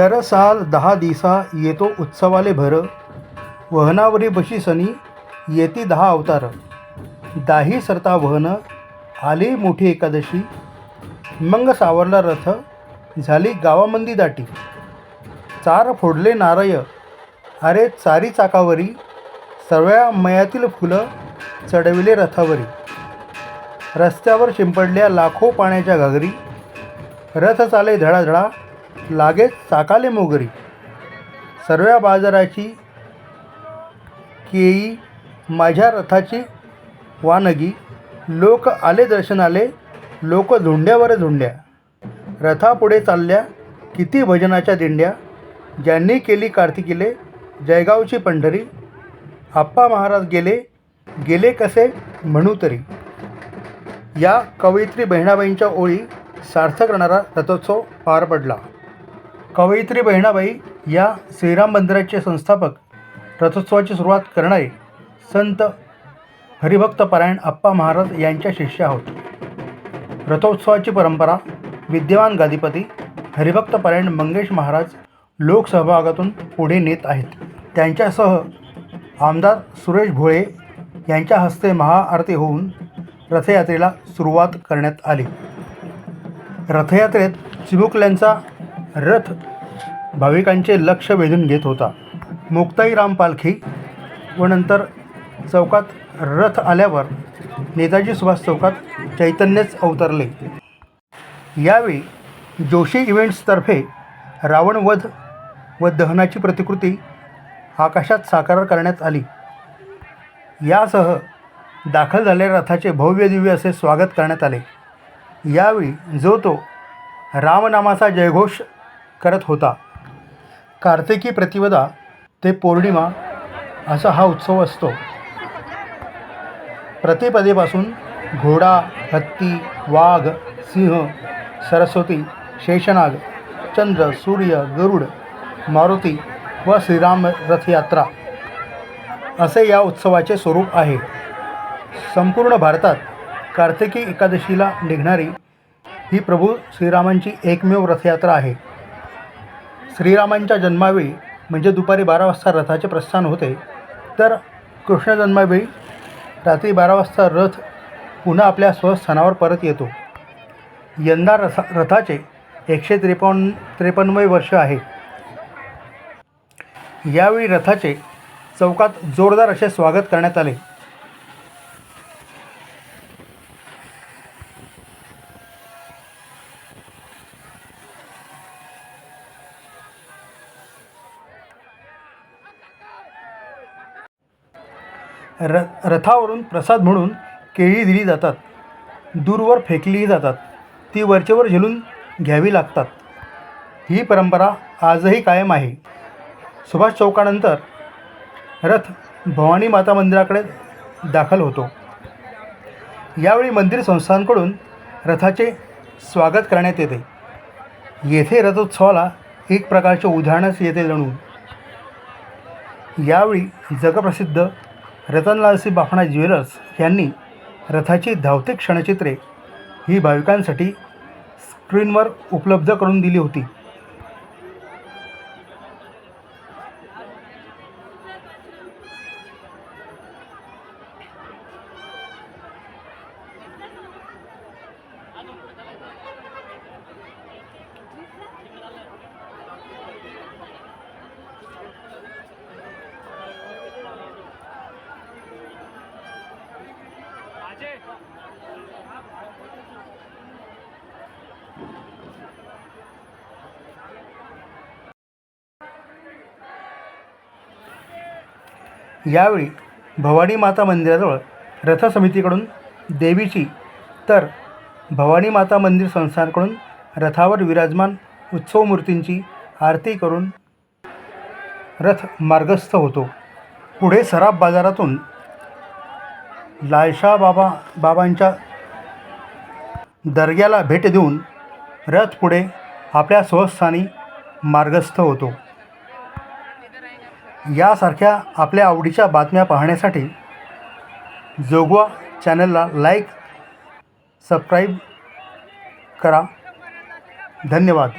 दर साल दहा दिसा येतो उत्सवाले भर. वहनावरी बशी सनी येती दहा अवतार. दाही सरता वहन आली मोठी एकादशी. मंग सावरला रथ झाली गावामंदी दाटी. चार फोडले नारय अरे चारी चाकावरी. सर्व्या मयातील फुलं चढविले रथावरी. रस्त्यावर शिंपडल्या लाखो पाण्याच्या घागरी. रथ चाले धडाधडा लागेच चाकाले मोगरी. सर्व्या बाजाराची केळी माझ्या रथाची वानगी. लोक आले दर्शनाले लोक झुंड्यावर झुंड्या. रथापुढे चालल्या किती भजनाच्या दिंड्या. ज्यांनी केली कार्तिकीले जयगावची पंढरी. आप्पा महाराज गेले गेले कसे म्हणू तरी. या कवयित्री बहिणाबाईंच्या ओळी सार्थ करणारा रथोत्सव पार पडला. कवयित्री बहिणाबाई या श्रीराम मंदिराचे संस्थापक रथोत्सवाची सुरुवात करणारे संत हरिभक्त पारायण आप्पा महाराज यांच्या शिष्य आहोत. रथोत्सवाची परंपरा विद्यमान गादीपती हरिभक्तपारायण मंगेश महाराज लोकसहभागातून पुढे नेत आहेत. त्यांच्यासह आमदार सुरेश भोळे यांच्या हस्ते महाआरती होऊन रथयात्रेला सुरुवात करण्यात आली. रथयात्रेत चिमुकल्यांचा रथ भाविकांचे लक्ष वेधून घेत होता. मुक्ताईराम पालखी व नंतर चौकात रथ आल्यावर नेताजी सुभाष चौकात चैतन्यच अवतरले. यावेळी जोशी इव्हेंट्सतर्फे रावणवध व दहनाची प्रतिकृती आकाशात साकार करण्यात आली. यासह दाखल झालेल्या रथाचे भव्य दिव्य असे स्वागत करण्यात आले. यावेळी जो तो रामनामाचा जयघोष करत होता. कार्तिकी प्रतिपदा ते पौर्णिमा असा हा उत्सव असतो. प्रतिपदेपासून घोडा हत्ती वाघ सिंह सरस्वती शेषनाग चंद्र सूर्य गरुड मारुती व श्रीराम रथयात्रा असे या उत्सवाचे स्वरूप आहे. संपूर्ण भारतात कार्तिकी एकादशीला निघणारी ही प्रभू श्रीरामांची एकमेव रथयात्रा आहे. श्रीरामांच्या जन्मावेळी म्हणजे दुपारी बारा वाजता रथाचे प्रस्थान होते तर कृष्ण जन्मावेळी रात्री बारा वाजता रथ पुन्हा आपल्या स्वस्थानावर परत येतो. यंदा रथा रथाचे एकशे त्रेपन्न त्रेपन्नवे वर्ष आहे. यावेळी रथाचे चौकात जोरदार असे स्वागत करण्यात आले. र रथावरून प्रसाद म्हणून केळी दिली जातात. दूरवर फेकलीही जातात. ती वरचेवर झेलून घ्यावी लागतात. ही परंपरा आजही कायम आहे. सुभाष चौकानंतर रथ भवानी माता मंदिराकडे दाखल होतो. यावेळी मंदिर संस्थांकडून रथाचे स्वागत करण्यात येते. येथे रथोत्सवाला एक प्रकारचे उदाहरणच येते जणू. यावेळी जगप्रसिद्ध रतनलालसी बाफणा ज्वेलर्स यांनी रथाची धावते क्षणचित्रे ही भाविकांसाठी स्क्रीनवर उपलब्ध करून दिली होती. यावेळी भवानी माता मंदिराजवळ रथ समितीकडून देवीची तर भवानी माता मंदिर संस्थांकडून रथावर विराजमान उत्सव मूर्तींची आरती करून रथ मार्गस्थ होतो. पुढे सराफ बाजारातून लालशा बाबा बाबांच्या दर्ग्याला भेट देऊन रथ पुढे आपल्या स्वस्थानी मार्गस्थ होतो. यासारख्या आपल्या आवडीच्या बातम्या पाहण्यासाठी जोगवा चॅनलला लाईक सबस्क्राईब करा. धन्यवाद.